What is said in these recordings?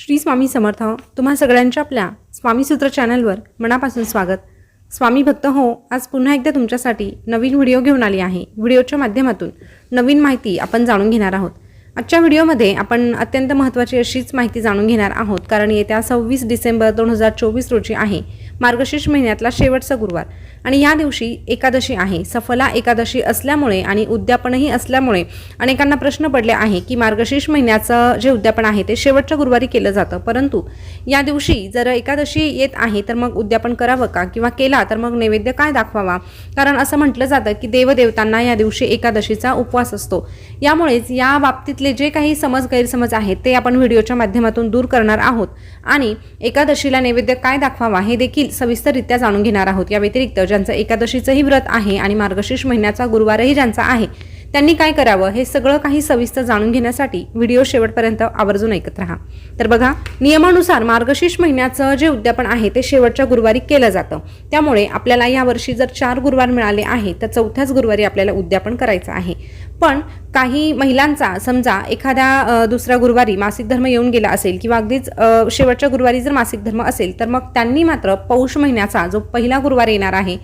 श्री स्वामी समर्थ तुम्हा सगळ्यांच्या आपल्या स्वामीसूत्र चॅनलवर मनापासून स्वागत. स्वामी भक्त हो आज पुन्हा एकदा तुमच्यासाठी नवीन व्हिडिओ घेऊन आली आहे. व्हिडिओच्या माध्यमातून नवीन माहिती आपण जाणून घेणार आहोत. आजच्या व्हिडिओमध्ये आपण अत्यंत महत्त्वाची अशीच माहिती जाणून घेणार आहोत. कारण येत्या सव्वीस डिसेंबर दोन हजार चोवीस रोजी आहे. मार्गशीर्ष महिन्यातला शेवटचा गुरुवार. आणि या दिवशी एकादशी आहे. सफला एकादशी असल्यामुळे आणि उद्यापनही असल्यामुळे अनेकांना प्रश्न पडले आहे की मार्गशीर्ष महिन्याचं जे उद्यापन आहे ते शेवटच्या गुरुवारी केलं जातं. परंतु या दिवशी जर एकादशी येत आहे तर मग उद्यापन करावं का? किंवा केला तर मग नैवेद्य काय दाखवावा? कारण असं म्हटलं जातं की देवदेवतांना या दिवशी एकादशीचा उपवास असतो. यामुळेच या बाबतीतले जे काही समज गैरसमज आहेत ते आपण व्हिडिओच्या माध्यमातून दूर करणार आहोत. आणि एकादशीला नैवेद्य काय दाखवावा हे देखील सविस्तररित्या जाणून घेणार आहोत. या व्यतिरिक्त ज्यांचं एकादशीचंही व्रत आहे आणि मार्गशीर्ष महिन्याचा गुरुवारही ज्यांचा आहे त्यांनी काय करावं हे सगळं काही सविस्तर जाणून घेण्यासाठी व्हिडिओ शेवटपर्यंत आवर्जून ऐकत राहा. तर बघा नियमानुसार मार्गशीर्ष महिन्याचं जे उद्यापन आहे ते शेवटच्या गुरुवारी केलं जातं. त्यामुळे आपल्याला यावर्षी जर चार गुरुवार मिळाले आहे तर चौथ्याच गुरुवारी आपल्याला उद्यापन करायचं आहे. पण काही महिलांचा समजा एखाद्या दुसऱ्या गुरुवारी मासिक धर्म येऊन गेला असेल किंवा अगदीच शेवटच्या गुरुवारी जर मासिक धर्म असेल तर मग त्यांनी मात्र पौष महिन्याचा जो पहिला गुरुवार येणार आहे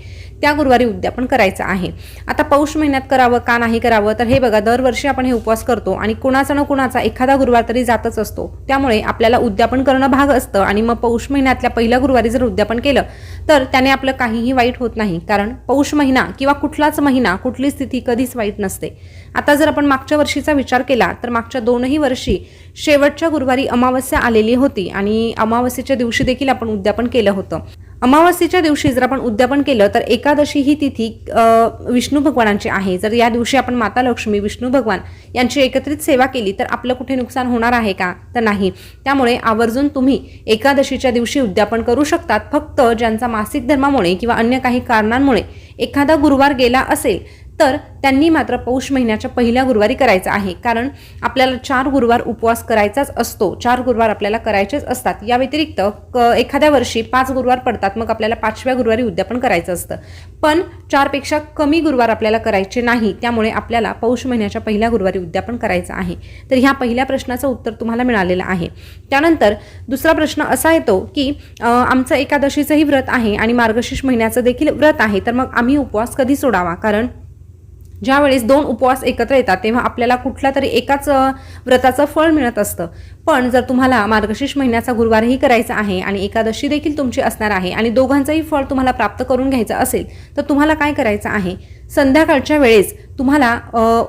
त्या गुरुवारी उद्यापन करायचं आहे. आता पौष महिन्यात करावं का नाही करावं? तर हे बघा दरवर्षी आपण हे उपवास करतो आणि कुणाचा ना कुणाचा एखादा गुरुवार तरी जातच असतो. त्यामुळे आपल्याला उद्यापन करणं भाग असतं आणि मग पौष महिन्यातल्या पहिल्या गुरुवारी जर उद्यापन केलं तर त्याने आपलं काहीही वाईट होत नाही. कारण पौष महिना किंवा कुठलाच महिना कुठली स्थिती कधीच वाईट नसते. आता जर आपण मागच्या वर्षीचा विचार केला तर मागच्या दोनही वर्षी शेवटच्या गुरुवारी अमावस्या आलेली होती आणि अमावस्येच्या दिवशी देखील आपण उद्यापन केलं होतं. अमावस्येच्या दिवशी जर आपण उद्यापन केलं तर एकादशी ही तिथी विष्णू भगवानांची आहे. जर या दिवशी आपण माता लक्ष्मी विष्णू भगवान यांची एकत्रित सेवा केली तर आपलं कुठे नुकसान होणार आहे का? तर नाही. त्यामुळे आवर्जून तुम्ही एकादशीच्या दिवशी उद्यापन करू शकतात. फक्त ज्यांचा मासिक धर्मामुळे किंवा अन्य काही कारणांमुळे एखादा गुरुवार गेला असेल तर त्यांनी मात्र पौष महिन्याच्या पहिल्या गुरुवारी करायचं आहे. कारण आपल्याला चार गुरुवार उपवास करायचाच असतो. चार गुरुवार आपल्याला करायचेच असतात. या व्यतिरिक्त क एखाद्या वर्षी पाच गुरुवार पडतात. मग आपल्याला पाचव्या गुरुवारी उद्यापन करायचं असतं. पण चारपेक्षा कमी गुरुवार आपल्याला करायचे नाही. त्यामुळे आपल्याला पौष महिन्याच्या पहिल्या गुरुवारी उद्यापन करायचं आहे. तर ह्या पहिल्या प्रश्नाचं उत्तर तुम्हाला मिळालेलं आहे. त्यानंतर दुसरा प्रश्न असा येतो की आमचं एकादशीचंही व्रत आहे आणि मार्गशीर्ष महिन्याचं देखील व्रत आहे. तर मग आम्ही उपवास कधी सोडावा? कारण ज्यावेळेस दोन उपवास एकत्र येतात तेव्हा आपल्याला कुठला तरी एकाच व्रताचं फळ मिळत असतं. पण जर तुम्हाला मार्गशीर्ष महिन्याचा गुरुवारही करायचा आहे आणि एकादशी देखील तुमची असणार आहे आणि दोघांचंही फळ तुम्हाला प्राप्त करून घ्यायचं असेल तर तुम्हाला काय करायचं आहे? संध्याकाळच्या वेळेस तुम्हाला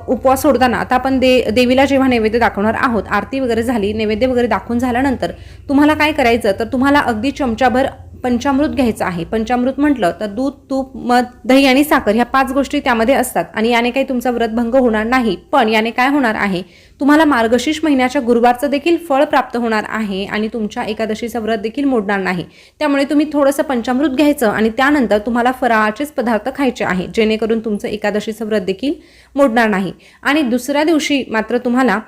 उपवास सोडताना आता आपण दे देवीला जेव्हा नैवेद्य दाखवणार आहोत आरती वगैरे झाली नैवेद्य वगैरे दाखवून झाल्यानंतर तुम्हाला काय करायचं? तर तुम्हाला अगदी चमचाभर पंचामृत घ्यायचं आहे. पंचामृत म्हटलं तर दूध तूप मध दही आणि साखर ह्या पाच गोष्टी त्यामध्ये असतात आणि याने काही तुमचा व्रतभंग होणार नाही. पण याने काय होणार आहे? तुम्हाला मार्गशीर्ष महिन्याच्या गुरुवारचं देखील फळ प्राप्त होणार आहे आणि तुमच्या एकादशीचं व्रत देखील मोडणार नाही. त्यामुळे तुम्ही थोडंसं पंचामृत घ्यायचं आणि त्यानंतर तुम्हाला फराळाचेच पदार्थ खायचे आहे जेणेकरून तुमचं एकादशीचं व्रत देखील मोडणार नाही. आणि दुसऱ्या दिवशी मात्र तुम्हाला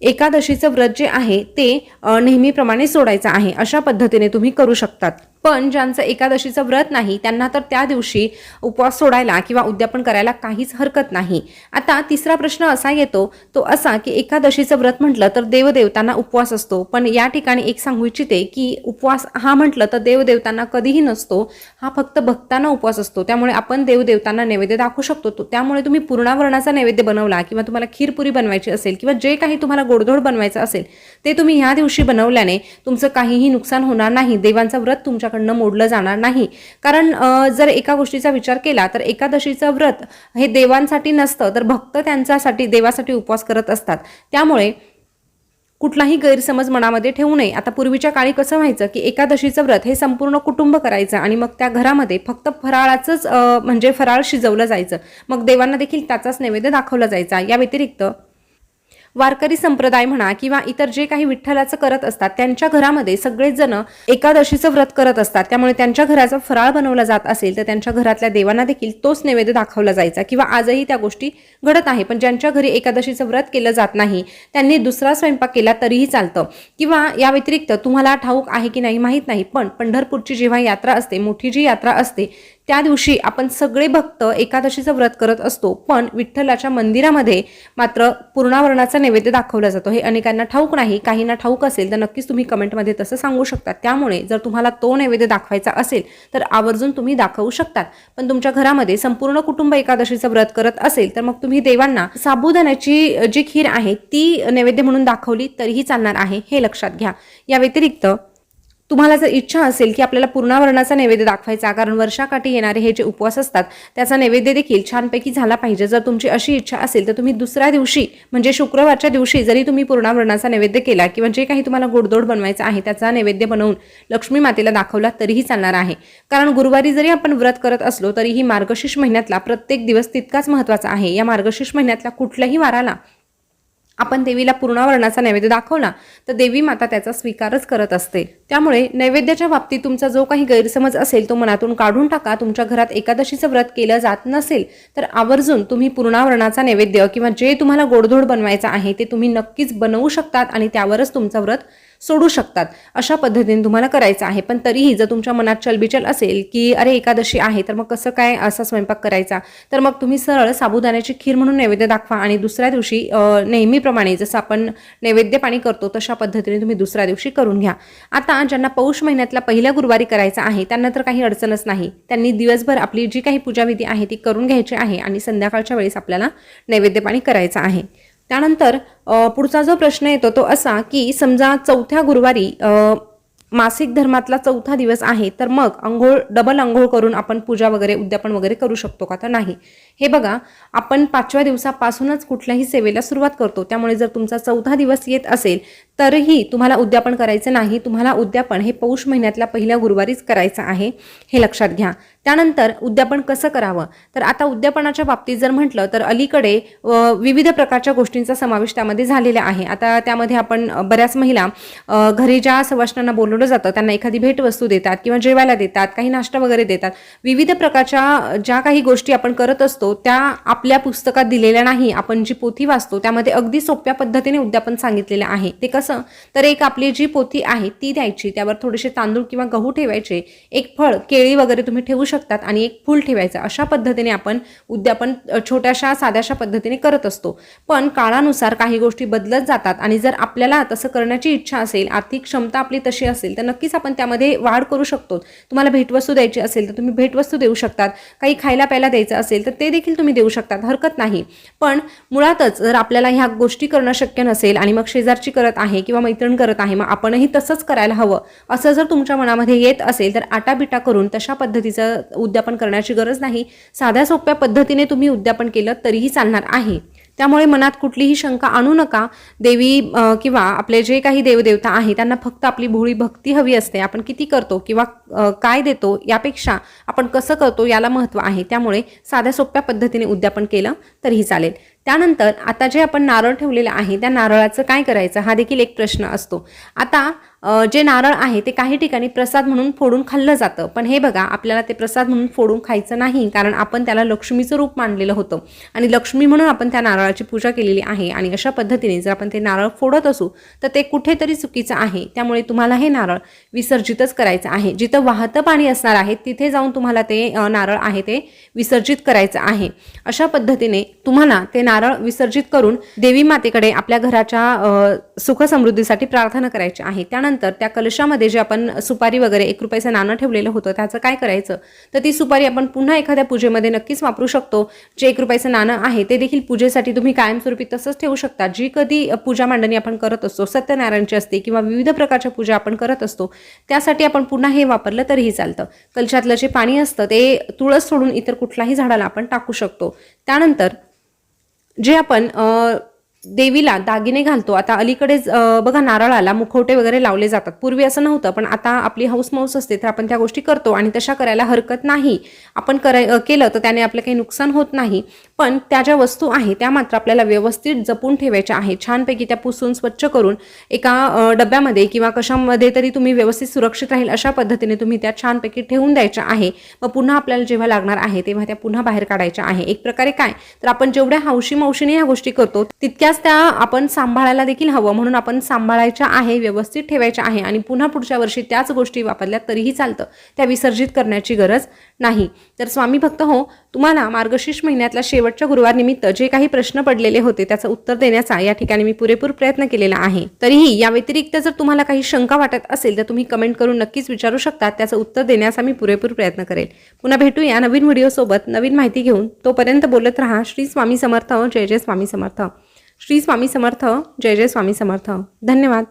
एकादशीचं व्रत जे आहे ते नेहमीप्रमाणे सोडायचं आहे. अशा पद्धतीने तुम्ही करू शकतात. पण ज्यांचं एकादशीचं व्रत नाही त्यांना तर त्या दिवशी उपवास सोडायला किंवा उद्यापन करायला काहीच हरकत नाही. आता तिसरा प्रश्न असा येतो तो असा की एकादशीचं व्रत म्हटलं तर देवदेवतांना उपवास असतो. पण या ठिकाणी एक सांगू इच्छिते की उपवास हा म्हटलं तर देवदेवतांना कधीही नसतो. हा फक्त भक्तांना उपवास असतो. त्यामुळे आपण देवदेवतांना नैवेद्य दाखवू शकतो. तो- त्यामुळे तुम्ही पूर्णावरणाचा नैवेद्य बनवला किंवा तुम्हाला खीरपुरी बनवायची असेल किंवा जे काही तुम्हाला गोडधोड बनवायचं असेल ते तुम्ही ह्या दिवशी बनवल्याने तुमचं काहीही नुकसान होणार नाही देवांचं व्रत तुमच्याकडनं मोडलं जाणार नाही. कारण जर एका गोष्टीचा विचार केला तर एकादशीचं व्रत हे देवांसाठी नसतं तर भक्त त्यांच्यासाठी देवासाठी उपवास करत असतात. त्यामुळे कुठलाही गैरसमज मनामध्ये ठेवू नये. आता पूर्वीच्या काळी कसं व्हायचं की एकादशीचं व्रत हे संपूर्ण कुटुंब करायचं आणि मग त्या घरामध्ये फक्त फराळाचंच म्हणजे फराळ शिजवलं जायचं. मग देवांना देखील त्याचाच नैवेद्य दाखवला जायचा. या व्यतिरिक्त वारकरी संप्रदाय म्हणा किंवा इतर जे काही विठ्ठलाचं करत असतात त्यांच्या घरामध्ये सगळेच जण एकादशीचं व्रत करत असतात. त्यामुळे त्यांच्या घराचा फराळ बनवला जात असेल तर त्यांच्या घरातल्या देवांना देखील तोच नैवेद्य दाखवला जायचा किंवा आजही त्या गोष्टी घडत आहे. पण ज्यांच्या घरी एकादशीचं व्रत केलं जात नाही त्यांनी दुसरा स्वयंपाक केला तरीही चालतं. किंवा या व्यतिरिक्त तुम्हाला ठाऊक आहे की नाही माहीत नाही पण पंढरपूरची जेव्हा यात्रा असते मोठी जी यात्रा असते त्या दिवशी आपण सगळे भक्त एकादशीचं व्रत करत असतो पण विठ्ठलाच्या मंदिरामध्ये मात्र पूर्णावरणाचा नैवेद्य दाखवला जातो. हे अनेकांना ठाऊक नाही काहींना ठाऊक असेल तर नक्कीच तुम्ही कमेंटमध्ये तसं सांगू शकता. त्यामुळे जर तुम्हाला तो नैवेद्य दाखवायचा असेल तर आवर्जून तुम्ही दाखवू शकतात. पण तुमच्या घरामध्ये संपूर्ण कुटुंब एकादशीचं व्रत करत असेल तर मग तुम्ही देवांना साबुदाण्याची जी खीर आहे ती नैवेद्य म्हणून दाखवली तरीही चालणार आहे हे लक्षात घ्या. या व्यतिरिक्त तुम्हाला जर इच्छा असेल की आपल्याला पूर्णावरणाचा नैवेद्य दाखवायचा कारण वर्षाकाठी येणारे हे जे उपवास असतात त्याचा नैवेद्य देखील छानपैकी झाला पाहिजे. जर तुमची अशी इच्छा असेल तर तुम्ही दुसऱ्या दिवशी म्हणजे शुक्रवारच्या दिवशी जरी तुम्ही पूर्णावरणाचा नैवेद्य केला किंवा जे काही तुम्हाला गोडदोड बनवायचं आहे त्याचा नैवेद्य बनवून लक्ष्मी मातेला दाखवला तरीही चालणार आहे. कारण गुरुवारी जरी आपण व्रत करत असलो तरीही मार्गशीर्ष महिन्यातला प्रत्येक दिवस तितकाच महत्त्वाचा आहे. या मार्गशीर्ष महिन्यातल्या कुठल्याही वाराला आपण देवीला पूर्णावरणाचा नैवेद्य दाखवला तर देवी माता त्याचा स्वीकारच करत असते. त्यामुळे नैवेद्याच्या बाबतीत तुमचा जो काही गैरसमज असेल तो मनातून काढून टाका. तुमच्या घरात एकादशीचं व्रत केलं जात नसेल तर आवर्जून तुम्ही पूर्णावरणाचा नैवेद्य किंवा जे तुम्हाला गोडधोड बनवायचं आहे ते तुम्ही नक्कीच बनवू शकतात आणि त्यावरच तुमचं व्रत सोडू शकतात. अशा पद्धतीने तुम्हाला करायचं आहे. पण तरीही जर तुमच्या मनात चलबिचल असेल की अरे एकादशी आहे तर मग कसं काय असा स्वयंपाक करायचा? तर मग तुम्ही सरळ साबुदाण्याची खीर म्हणून नैवेद्य दाखवा आणि दुसऱ्या दिवशी नेहमीप्रमाणे जसं आपण नैवेद्य पाणी करतो तशा पद्धतीने तुम्ही दुसऱ्या दिवशी करून घ्या. आता ज्यांना पौष महिन्यातला पहिल्या गुरुवारी करायचा आहे त्यांना तर काही अडचणच नाही. त्यांनी दिवसभर आपली जी काही पूजाविधी आहे ती करून घ्यायची आहे आणि संध्याकाळच्या वेळेस आपल्याला नैवेद्य पाणी करायचं आहे. त्यानंतर पुढचा जो प्रश्न येतो तो असा की समजा चौथ्या गुरुवारी मासिक धर्मातला चौथा दिवस आहे तर मग आंघोळ डबल आंघोळ करून आपण पूजा वगैरे उद्यापन वगैरे करू शकतो का? तर नाही. हे बघा आपण पाचव्या दिवसापासूनच कुठल्याही सेवेला सुरुवात करतो. त्यामुळे जर तुमचा चौथा दिवस येत असेल तरीही तुम्हाला उद्यापन करायचं नाही तुम्हाला उद्यापन हे पौष महिन्यातल्या पहिल्या गुरुवारीच करायचं आहे हे लक्षात घ्या. त्यानंतर उद्यापन कसं करावं? तर आता उद्यापनाच्या बाबतीत जर म्हटलं तर अलीकडे विविध प्रकारच्या गोष्टींचा समावेश त्यामध्ये झालेला आहे. आता त्यामध्ये आपण बऱ्याच महिला घरी ज्या सवाष्णांना बोलवलं जातं त्यांना एखादी भेटवस्तू देतात किंवा जेवायला देतात काही नाश्ता वगैरे देतात. विविध प्रकारच्या ज्या काही गोष्टी आपण करत असतो त्या आपल्या पुस्तकात दिलेल्या नाही आपण जी पोथी वाचतो त्यामध्ये अगदी सोप्या पद्धतीने उद्यापन सांगितलेलं आहे. ते कसं तर एक आपली जी पोथी आहे ती द्यायची. त्यावर थोडेसे तांदूळ किंवा गहू ठेवायचे. एक फळ केळी वगैरे तुम्ही ठेवू शकतात आणि एक फूल ठेवायचं. अशा पद्धतीने आपण उद्यापन छोट्याशा साध्याशा पद्धतीने करत असतो. पण काळानुसार काही गोष्टी बदलत जातात आणि जर आपल्याला तसं करण्याची इच्छा असेल आर्थिक क्षमता आपली तशी असेल तर नक्कीच आपण त्यामध्ये वाढ करू शकतो. तुम्हाला भेटवस्तू द्यायची असेल तर तुम्ही भेटवस्तू देऊ शकतात. काही खायला प्यायला द्यायचं असेल तर ते देखील तुम्ही देऊ शकतात. हरकत नाही. पण मुळातच जर आपल्याला ह्या गोष्टी करणं शक्य नसेल आणि मग शेजारची करत आहे किंवा मैत्रीण करत आहे मग आपणही तसंच करायला हवं. असं जर तुमच्या मनामध्ये येत असेल तर आटाबिटा करून तशा पद्धतीचं उद्यापन करण्याची गरज नाही. साध्या सोप्या पद्धतीने तुम्ही उद्यापन केलं तरीही चालणार आहे. त्यामुळे मनात कुठलीही शंका आणू नका. देवी किंवा आपले जे काही देवदेवता आहे त्यांना फक्त आपली भोळी भक्ती हवी असते. आपण किती करतो किंवा काय देतो यापेक्षा आपण कसं करतो याला महत्त्व आहे. त्यामुळे साध्या सोप्या पद्धतीने उद्यापन केलं तरीही चालेल. त्यानंतर आता जे आपण नारळ ठेवलेलं आहे त्या नारळाचं काय करायचं? हा देखील एक प्रश्न असतो. आता जे नारळ आहे ते काही ठिकाणी प्रसाद म्हणून फोडून खाल्लं जातं. पण हे बघा आपल्याला ते प्रसाद म्हणून फोडून खायचं नाही कारण आपण त्याला लक्ष्मीचं रूप मानलेलं होतं. आणि लक्ष्मी म्हणून आपण त्या नारळाची पूजा केलेली आहे. आणि अशा पद्धतीने जर आपण ते नारळ फोडत असू तर ते कुठेतरी चुकीचं आहे. त्यामुळे तुम्हाला हे नारळ विसर्जितच करायचं आहे. जिथं वाहतं पाणी असणार आहे तिथे जाऊन तुम्हाला ते नारळ आहे ते विसर्जित करायचं आहे. अशा पद्धतीने तुम्हाला ते नारळ नारळ विसर्जित करून देवी मातेकडे आपल्या घराच्या सुखसमृद्धीसाठी प्रार्थना करायची आहे. त्यानंतर त्या कलशामध्ये जे आपण सुपारी वगैरे एक रुपयाचं नाणं ठेवलेलं होतं त्याचं काय करायचं? तर ती सुपारी आपण पुन्हा एखाद्या पूजेमध्ये नक्कीच वापरू शकतो. जे एक रुपयाचं नाणं आहे ते देखील पूजेसाठी तुम्ही कायमस्वरूपी तसंच ठेवू शकता. जी कधी पूजा मांडणी आपण करत असतो सत्यनारायणची असते किंवा विविध प्रकारच्या पूजा आपण करत असतो त्यासाठी आपण पुन्हा हे वापरलं तरीही चालतं. कलशातलं जे पाणी असतं ते तुळस सोडून इतर कुठल्याही झाडाला आपण टाकू शकतो. त्यानंतर जे आपण देवीला दागिने घालतो आता अलीकडेच बघा नारळाला मुखवटे वगैरे लावले जातात. पूर्वी असं नव्हतं पण आता आपली हाऊस माऊस असते तर आपण त्या गोष्टी करतो आणि तशा करायला हरकत नाही. आपण कराय केलं तर त्याने आपलं काही नुकसान होत नाही. पण त्या ज्या वस्तू आहे त्या मात्र आपल्याला व्यवस्थित जपून ठेवायच्या आहे छानपैकी त्या पुसून स्वच्छ करून एका डब्यामध्ये किंवा कशामध्ये तरी तुम्ही व्यवस्थित सुरक्षित राहील अशा पद्धतीने तुम्ही त्या छानपैकी ठेवून द्यायच्या आहे. मग पुन्हा आपल्याला जेव्हा लागणार आहे तेव्हा त्या पुन्हा बाहेर काढायच्या आहे. एक प्रकारे काय? तर आपण जेवढ्या हौशी मावशीने ह्या गोष्टी करतो तितक्याच त्या आपण सांभाळायला देखील हवं. म्हणून आपण सांभाळायच्या आहे व्यवस्थित ठेवायच्या आहे आणि पुन्हा पुढच्या वर्षी त्याच गोष्टी वापरल्या तरीही चालतं. त्या विसर्जित करण्याची गरज नाही. तर स्वामी भक्त हो तुम्हाला मार्गशीर्ष महिन्यातल्या शेवटच्या गुरुवारनिमित्त जे काही प्रश्न पडलेले होते त्याचं उत्तर देण्याचा या ठिकाणी मी पुरेपूर प्रयत्न केलेला आहे. तरीही या व्यतिरिक्त जर तुम्हाला काही शंका वाटत असेल तर तुम्ही कमेंट करून नक्कीच विचारू शकता. त्याचं उत्तर देण्याचा मी पुरेपूर प्रयत्न करेल. पुन्हा भेटूया नवीन व्हिडिओसोबत नवीन माहिती घेऊन तोपर्यंत बोलत राहा. श्री स्वामी समर्थ. जय जय स्वामी समर्थ. श्री स्वामी समर्थ. जय जय स्वामी समर्थ. धन्यवाद.